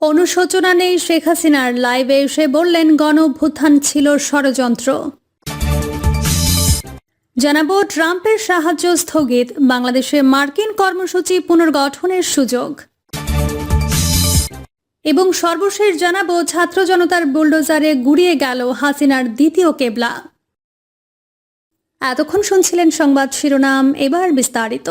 অনুশোচনা নেই শেখ হাসিনার লাইভে এসে বললেন গণ অভ্যুত্থান ছিল ষড়যন্ত্র। জানাব, ট্রাম্পের সাহায্য স্থগিত, বাংলাদেশে মার্কিন কর্মসূচি পুনর্গঠনের সুযোগ। এবং সর্বশেষ জানাব, ছাত্র জনতার বুলডোজারে গুড়িয়ে গেল হাসিনার দ্বিতীয় কেবলা। এতক্ষণ শুনছিলেন সংবাদ শিরোনাম, এবার বিস্তারিত।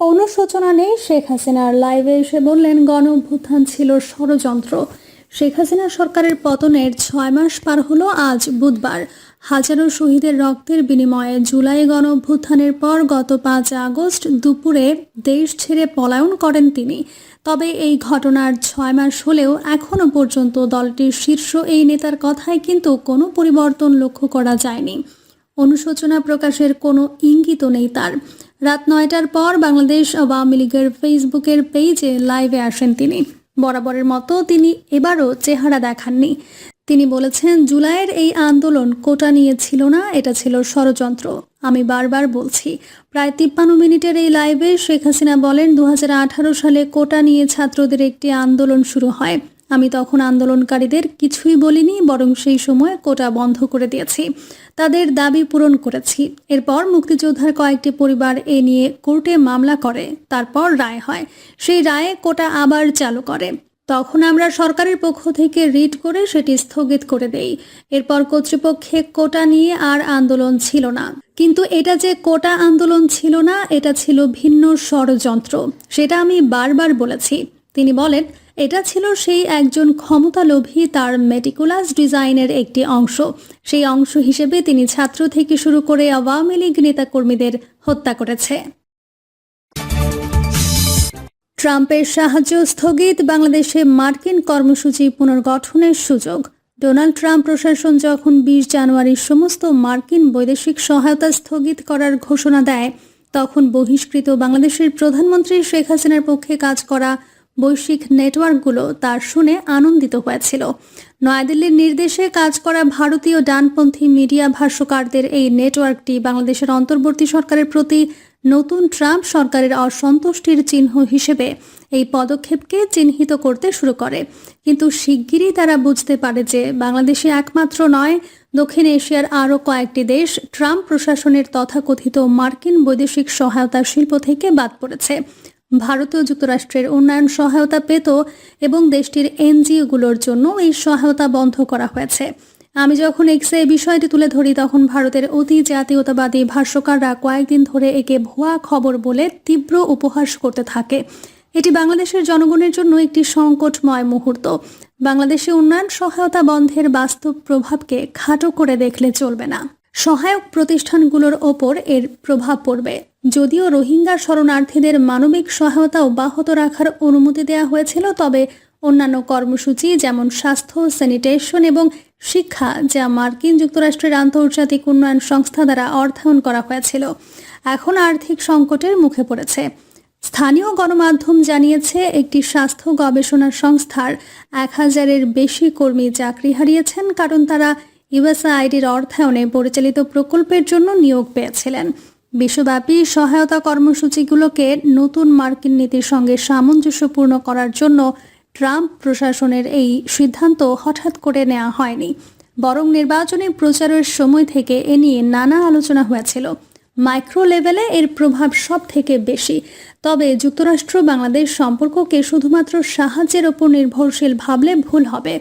অনুশোচনা নেই শেখ হাসিনার লাইভে এসে বললেন গণ অভ্যুত্থান ছিল ষড়যন্ত্র। শেখ হাসিনা সরকারের পতনের ছয় মাস পার হলো আজ বুধবার। হাজারো শহীদের রক্তের বিনিময়ে জুলাই গণ অভ্যুত্থানের পর গত পাঁচ আগস্ট দুপুরে দেশ ছেড়ে পলায়ন করেন তিনি। তবে এই ঘটনার ছয় মাস হলেও এখনও পর্যন্ত দলটির শীর্ষ এই নেতার কথায় কিন্তু কোনো পরিবর্তন লক্ষ্য করা যায়নি। অনুশোচনা প্রকাশের কোনো ইঙ্গিতও নেই তার। রাত নয়টার পর বাংলাদেশ আওয়ামী লীগের ফেসবুকের পেজে লাইভে আসেন তিনি। বরাবরের মতো তিনি এবারও চেহারা দেখাননি। তিনি বলেছেন, জুলাইয়ের এই আন্দোলন কোটা নিয়ে ছিল না, এটা ছিল ষড়যন্ত্র। আমি বারবার বলছি, প্রায় তিপ্পান্ন মিনিটের এই লাইভে শেখ হাসিনা বলেন দু হাজার আঠারো সালে কোটা নিয়ে ছাত্রদের একটি আন্দোলন শুরু হয়। আমি তখন আন্দোলনকারীদের কিছুই বলিনি, বরং সেই সময় কোটা বন্ধ করে দিয়েছি। তাদের দাবি পূরণ করেছি। এরপর মুক্তিযোদ্ধার কয়েকটি পরিবার এ নিয়ে কোর্টে মামলা করে, তারপর রায় হয়। সেই রায়ে কোটা আবার চালু করে। তখন আমরা সরকারের পক্ষ থেকে রিট করে সেটি স্থগিত করে দেই। এরপর কর্তৃপক্ষে কোটা নিয়ে আর আন্দোলন ছিল না। কিন্তু এটা যে কোটা আন্দোলন ছিল না, এটা ছিল ভিন্ন ষড়যন্ত্র। সেটা আমি বারবার বলেছি। তিনি বলেন এটা ছিল সেই একজন ক্ষমতালোভী তার মেটিকুলাস ডিজাইনের একটি অংশ। সেই অংশ হিসেবে তিনি ছাত্র থেকে শুরু করে আওয়ামী লীগ নেতাকর্মীদের হত্যা করেছে। ট্রাম্পের সাহায্য স্থগিত বাংলাদেশে মার্কিন কর্মসূচি পুনর্গঠনের সুযোগ। ডোনাল্ড ট্রাম্প প্রশাসন যখন বিশ জানুয়ারি সমস্ত মার্কিন বৈদেশিক সহায়তা স্থগিত করার ঘোষণা দেয়, তখন বহিষ্কৃত বাংলাদেশের প্রধানমন্ত্রী শেখ হাসিনার পক্ষে কাজ করা বৈশ্বিক নেটওয়ার্কগুলো তার শুনে আনন্দিত হয়েছিল। নয়াদিল্লির নির্দেশে কাজ করা ভারতীয় ডানপন্থী মিডিয়া ভাষ্যকারদের এই নেটওয়ার্কটি বাংলাদেশের অন্তর্বর্তী সরকারের প্রতি নতুন ট্রাম্প সরকারের অসন্তুষ্টির চিহ্ন হিসেবে এই পদক্ষেপকে চিহ্নিত করতে শুরু করে। কিন্তু শিগগিরই তারা বুঝতে পারে যে বাংলাদেশে একমাত্র নয়, দক্ষিণ এশিয়ার আরও কয়েকটি দেশ ট্রাম্প প্রশাসনের তথাকথিত মার্কিন বৈদেশিক সহায়তা শিল্প থেকে বাদ পড়েছে। ভারতীয় যুক্তরাষ্ট্রের উন্নয়ন সহায়তা পেত এবং দেশটির এনজিওগুলোর জন্য এই সহায়তা বন্ধ করা হয়েছে। আমি যখন এক্সে বিষয়টি তুলে ধরি, তখন ভারতের অতি জাতীয়তাবাদী ভাষ্যকাররা কয়েকদিন ধরে একে ভুয়া খবর বলে তীব্র উপহাস করতে থাকে। এটি বাংলাদেশের জনগণের জন্য একটি সংকটময় মুহূর্ত। বাংলাদেশে উন্নয়ন সহায়তা বন্ধের বাস্তব প্রভাবকে খাটো করে দেখলে চলবে না। সহায়ক প্রতিষ্ঠানগুলোর ওপর এর প্রভাব পড়বে। যদিও রোহিঙ্গা শরণার্থীদের মানবিক সহায়তা অব্যাহত রাখার অনুমতি দেওয়া হয়েছিল, তবে অন্যান্য কর্মসূচি যেমন স্বাস্থ্য, স্যানিটেশন এবং শিক্ষা, যা মার্কিন যুক্তরাষ্ট্রের আন্তর্জাতিক উন্নয়ন সংস্থা দ্বারা অর্থায়ন করা হয়েছিল, এখন আর্থিক সংকটের মুখে পড়েছে। স্থানীয় গণমাধ্যম জানিয়েছে, একটি স্বাস্থ্য গবেষণা সংস্থার এক হাজারের বেশি কর্মী চাকরি হারিয়েছেন, কারণ তারা ইউএসআইডির অর্থায়নে পরিচালিত প্রকল্পের জন্য নিয়োগ পেয়েছিলেন। বিশ্বব্যাপী সহায়তা কর্মসূচিগুলোকে নতুন মার্কিন নীতির সঙ্গে সামঞ্জস্যপূর্ণ করার জন্য ট্রাম্প প্রশাসনের এই সিদ্ধান্ত হঠাৎ করে নেওয়া হয়নি। বরং নির্বাচনী প্রচারের সময় থেকে এ নিয়ে নানা আলোচনা হয়েছিল। মাইক্রো লেভেলে এর প্রভাব সব থেকে বেশি। তবে যুক্তরাষ্ট্র বাংলাদেশ সম্পর্ককে শুধুমাত্র সাহায্যের ওপর নির্ভরশীল ভাবলে ভুল হবে।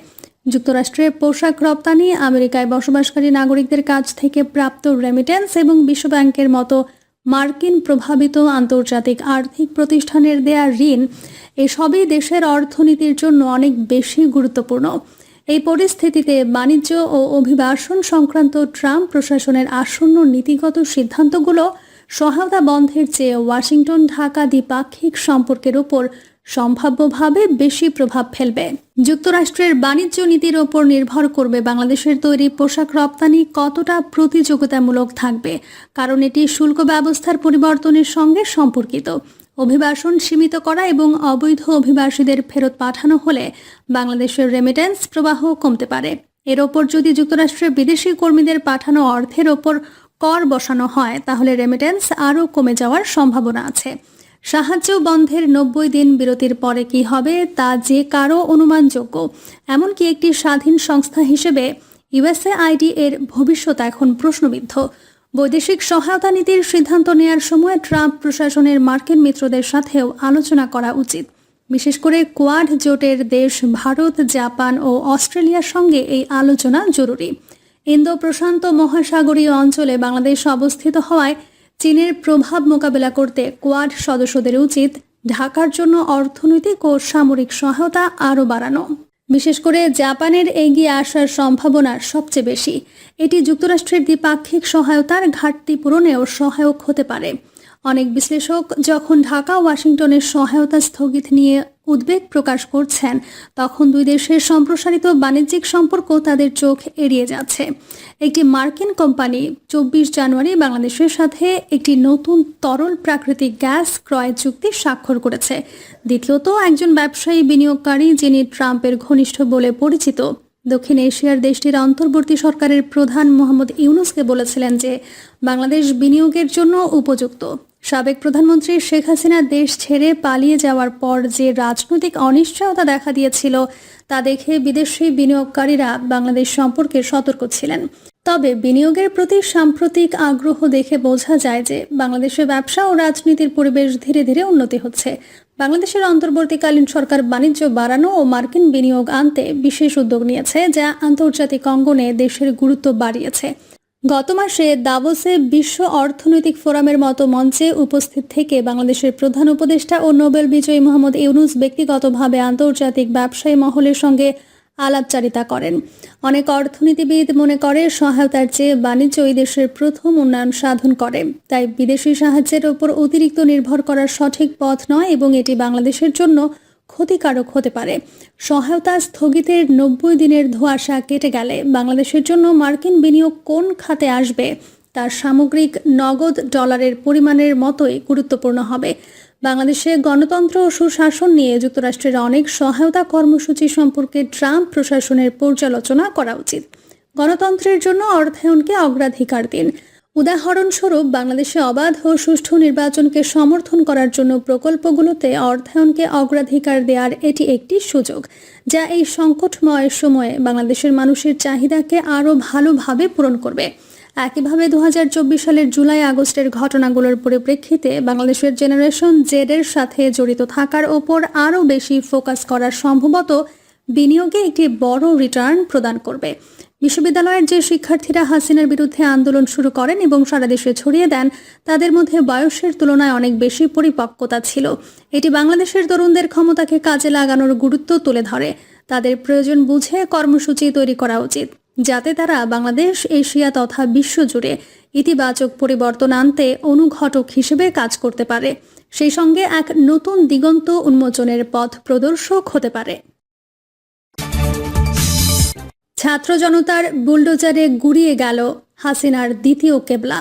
যুক্তরাষ্ট্রের পোশাক রপ্তানি, আমেরিকায় বসবাসকারী নাগরিকদের কাছ থেকে প্রাপ্ত রেমিটেন্স এবং বিশ্বব্যাংকের মতো মার্কিন প্রভাবিত আন্তর্জাতিক আর্থিক প্রতিষ্ঠানের দেয়া ঋণ, এসবই দেশের অর্থনীতির জন্য অনেক বেশি গুরুত্বপূর্ণ। এই পরিস্থিতিতে বাণিজ্য ও অভিবাসন সংক্রান্ত ট্রাম্প প্রশাসনের আসন্ন নীতিগত সিদ্ধান্তগুলো সহায়তা বন্ধের চেয়ে ওয়াশিংটন, ঢাকা দ্বিপাক্ষিক সম্পর্কের উপর সম্ভাব্যভাবে বেশি প্রভাব ফেলবে। যুক্তরাষ্ট্রের বাণিজ্য নীতির ওপর নির্ভর করবে বাংলাদেশের তৈরি পোশাক রপ্তানি কতটা প্রতিযোগিতামূলক থাকবে, কারণ এটি শুল্ক ব্যবস্থার পরিবর্তনের সঙ্গে সম্পর্কিত। অভিবাসন সীমিত করা এবং অবৈধ অভিবাসীদের ফেরত পাঠানো হলে বাংলাদেশের রেমিটেন্স প্রবাহ কমতে পারে। এর ওপর যদি যুক্তরাষ্ট্রের বিদেশি কর্মীদের পাঠানো অর্থের ওপর কর বসানো হয়, তাহলে রেমিটেন্স আরও কমে যাওয়ার সম্ভাবনা আছে। সাহায্য বন্ধের নব্বই দিন বিরতির পরে কি হবে তা যে কারও অনুমানযোগ্য। এমনকি একটি স্বাধীন সংস্থা হিসেবে ইউএসএআইডি এর ভবিষ্যৎ এখন প্রশ্নবিদ্ধ। বৈদেশিক সহায়তা নীতির সিদ্ধান্ত নেয়ার সময় ট্রাম্প প্রশাসনের মার্কিন মিত্রদের সাথেও আলোচনা করা উচিত। বিশেষ করে কোয়াড জোটের দেশ ভারত, জাপান ও অস্ট্রেলিয়ার সঙ্গে এই আলোচনা জরুরি। ইন্দো প্রশান্ত মহাসাগরীয় অঞ্চলে বাংলাদেশ অবস্থিত হওয়ায় চীনের প্রভাব মোকাবেলা করতে কোয়াড সদস্যদের উচিত ঢাকার জন্য অর্থনৈতিক ও সামরিক সহায়তা আরও বাড়ানো। বিশেষ করে জাপানের এগিয়ে আসার সম্ভাবনা সবচেয়ে বেশি। এটি যুক্তরাষ্ট্রের দ্বিপাক্ষিক সহায়তার ঘাটতি পূরণেও সহায়ক হতে পারে। অনেক বিশ্লেষক যখন ঢাকা ওয়াশিংটনের সহায়তা স্থগিত নিয়ে উদ্বেগ প্রকাশ করছেন, তখন দুই দেশের সম্প্রসারিত বাণিজ্যিক সম্পর্ক তাদের চোখ এড়িয়ে যাচ্ছে। একটি মার্কিন কোম্পানি চব্বিশ জানুয়ারি বাংলাদেশের সাথে একটি নতুন তরল প্রাকৃতিক গ্যাস ক্রয় চুক্তি স্বাক্ষর করেছে। দ্বিতীয়ত, একজন ব্যবসায়ী বিনিয়োগকারী যিনি ট্রাম্পের ঘনিষ্ঠ বলে পরিচিত, দক্ষিণ এশিয়ার দেশটির অন্তর্বর্তী সরকারের প্রধান মোহাম্মদ ইউনুসকে বলেছিলেন যে, বাংলাদেশ বিনিয়োগের জন্য উপযুক্ত। সাবেক প্রধানমন্ত্রী শেখ হাসিনা দেশ ছেড়ে পালিয়ে যাওয়ার পর যে রাজনৈতিক অনিশ্চয়তা দেখা দিয়েছিল, তা দেখে বিদেশি বিনিয়োগকারীরা বাংলাদেশ সম্পর্কে সতর্ক ছিলেন। তবে বিনিয়োগের প্রতি সাম্প্রতিক আগ্রহ দেখে বোঝা যায় যে বাংলাদেশে ব্যবসা ও রাজনীতির পরিবেশ ধীরে ধীরে উন্নতি হচ্ছে। বাংলাদেশের অন্তর্বর্তীকালীন সরকার বাণিজ্য বাড়ানো ও মার্কিন বিনিয়োগ আনতে বিশেষ উদ্যোগ নিয়েছে, যা আন্তর্জাতিক অঙ্গনে দেশের গুরুত্ব বাড়িয়েছে। গত মাসে দাভোসে বিশ্ব অর্থনৈতিক ফোরামের মতো মঞ্চে উপস্থিত থেকে বাংলাদেশের প্রধান উপদেষ্টা ও নোবেল বিজয়ী মোহাম্মদ ইউনুস ব্যক্তিগতভাবে আন্তর্জাতিক ব্যবসায়ী মহলের সঙ্গে আলাপচারিতা করেন। অনেক অর্থনীতিবিদ মনে করে সহায়তার চেয়ে বাণিজ্য এই দেশের প্রথম উন্নয়ন সাধন করে। তাই বিদেশি সাহায্যের ওপর অতিরিক্ত নির্ভর করার সঠিক পথ নয় এবং এটি বাংলাদেশের জন্য ক্ষতিকারক হতে পারে। সহায়তা স্থগিতের নব্বই দিনের ধোঁয়াশা কেটে গেলে বাংলাদেশের জন্য মার্কিন বিনিয়োগ কোন খাতে আসবে? তার সামগ্রিক নগদ ডলারের পরিমাণের মতোই গুরুত্বপূর্ণ হবে। বাংলাদেশে গণতন্ত্র ও সুশাসন নিয়ে যুক্তরাষ্ট্রের অনেক সহায়তা কর্মসূচি সম্পর্কে ট্রাম্প প্রশাসনের পর্যালোচনা করা উচিত। গণতন্ত্রের জন্য অর্থায়নকে অগ্রাধিকার দিন। উদাহরণস্বরূপ, বাংলাদেশে অবাধ ও সুষ্ঠু নির্বাচনকে সমর্থন করার জন্য প্রকল্পগুলোতে অর্থায়নকে অগ্রাধিকার দেওয়ার এটি একটি সুযোগ, যা এই সংকটময় সময়ে বাংলাদেশের মানুষের চাহিদাকে আরও ভালোভাবে পূরণ করবে। একইভাবে দু হাজার চব্বিশ সালের জুলাই আগস্টের ঘটনাগুলোর পরিপ্রেক্ষিতে বাংলাদেশের জেনারেশন জেডের সাথে জড়িত থাকার ওপর আরও বেশি ফোকাস করা সম্ভবত বিনিয়োগে একটি বড় রিটার্ন প্রদান করবে। বিশ্ববিদ্যালয়ের যে শিক্ষার্থীরা হাসিনার বিরুদ্ধে আন্দোলন শুরু করেন এবং সারা দেশে ছড়িয়ে দেন, তাদের মধ্যে বয়সের তুলনায় অনেক বেশি পরিপক্কতা ছিল। এটি বাংলাদেশের তরুণদের ক্ষমতাকে কাজে লাগানোর গুরুত্ব তুলে ধরে। তাদের প্রয়োজন বুঝে কর্মসূচি তৈরি করা উচিত, যাতে তারা বাংলাদেশ, এশিয়া তথা বিশ্বজুড়ে ইতিবাচক পরিবর্তন আনতে অনুঘটক হিসেবে কাজ করতে পারে। সেই সঙ্গে এক নতুন দিগন্ত উন্মোচনের পথ প্রদর্শক হতে পারে। ছাত্র জনতার বুলডোজারে গুড়িয়ে গেল হাসিনার দ্বিতীয় কেবলা।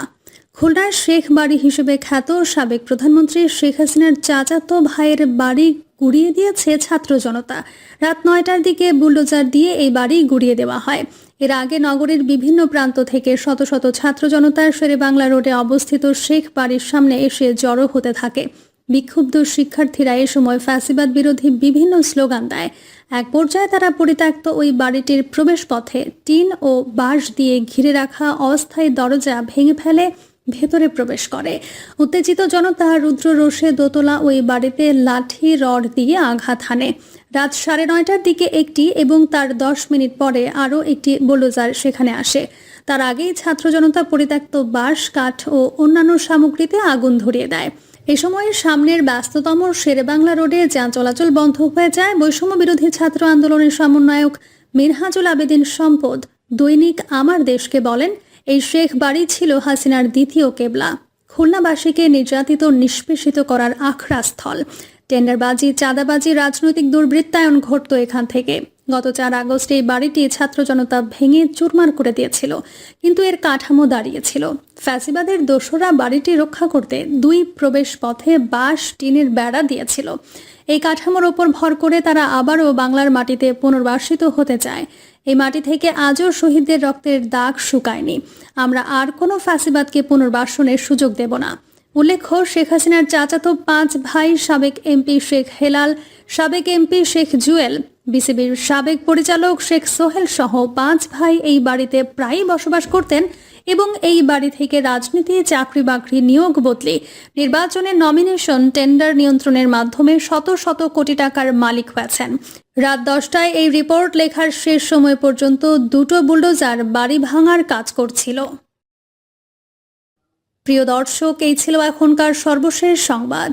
খুলনার শেখ বাড়ি হিসেবে খ্যাত সাবেক প্রধানমন্ত্রী শেখ হাসিনার চাচাতো ভাইয়ের বাড়ি গুড়িয়ে দিয়েছে ছাত্র জনতা রাত নয়টার দিকে বুলডোজার দিয়ে এই বাড়ি গুড়িয়ে দেওয়া হয়। এর আগে নগরের বিভিন্ন প্রান্ত থেকে শত শত ছাত্র জনতার শেরে বাংলা রোডে অবস্থিত শেখ বাড়ির সামনে এসে জড়ো হতে থাকে। বিক্ষুব্ধ শিক্ষার্থীরা এ সময় ফ্যাসিবাদ বিরোধী বিভিন্ন স্লোগান দেয়। এক পর্যায়ে তারা পরিত্যক্ত ওই বাড়িটির প্রবেশপথে টিন ও বাঁশ দিয়ে ঘিরে রাখা অস্থায়ী দরজা ভেঙে ফেলে ভেতরে প্রবেশ করে। উত্তেজিত জনতা রুদ্র রোষে দোতলা ওই বাড়িতে লাঠি, রড দিয়ে আঘাত হানে। রাত সাড়ে নয়টার দিকে একটি এবং তার দশ মিনিট পরে আরও একটি বোলোজার সেখানে আসে। তার আগেই ছাত্র জনতা পরিত্যক্ত বাঁশ, কাঠ ও অন্যান্য সামগ্রীতে আগুন ধরিয়ে দেয়। এ সময় সামনের ব্যস্ততম শেরেবাংলা রোডে যান চলাচল বন্ধ হয়ে যায়। বৈষম্য বিরোধী ছাত্র আন্দোলনের সমন্বয়ক মিনহাজুল আবেদিন সম্পদ দৈনিক আমার দেশকে বলেন, এই শেখ বাড়ি ছিল হাসিনার দ্বিতীয় কেবলা। খুলনাবাসীকে নির্যাতিত, নিষ্পেষিত করার আখড়া স্থল টেন্ডারবাজি, চাঁদাবাজি, রাজনৈতিক দুর্বৃত্তায়ন ঘটত এখান থেকে। গত চার আগস্ট এই বাড়িটি ছাত্র জনতা ভেঙে চুরমার করে দিয়েছিল, কিন্তু এর কাঠামো দাঁড়িয়েছিল। ফ্যাসিবাদের দোসরা বাড়িটি রক্ষা করতে দুই প্রবেশ পথে বাঁশ, টিনের বেড়া দিয়েছিল। এই কাঠামোর ওপর ভর করে তারা আবারও বাংলার মাটিতে পুনর্বাসিত হতে চায়। এই মাটি থেকে আজও শহীদদের রক্তের দাগ শুকায়নি। আমরা আর কোনো ফ্যাসিবাদকে পুনর্বাসনের সুযোগ দেব না। উল্লেখ্য, শেখ হাসিনার চাচাতো পাঁচ ভাই সাবেক এমপি শেখ হেলাল, সাবেক এমপি শেখ জুয়েল বিসিবির সাবেক পরিচালক শেখ সোহেল সহ পাঁচ ভাই এই বাড়িতে প্রায়ই বসবাস করতেন এবং এই বাড়ি থেকে রাজনীতি চাকরি বাকরি নিয়োগ বদলে নির্বাচনে নমিনেশন টেন্ডার নিয়ন্ত্রণের মাধ্যমে শত শত কোটি টাকার মালিক হয়েছেন। রাত দশটায় এই রিপোর্ট লেখার শেষ সময় পর্যন্ত দুটো বুলডোজার বাড়ি ভাঙার কাজ করছিল। প্রিয় দর্শক, এই ছিল এখনকার সর্বশেষ সংবাদ।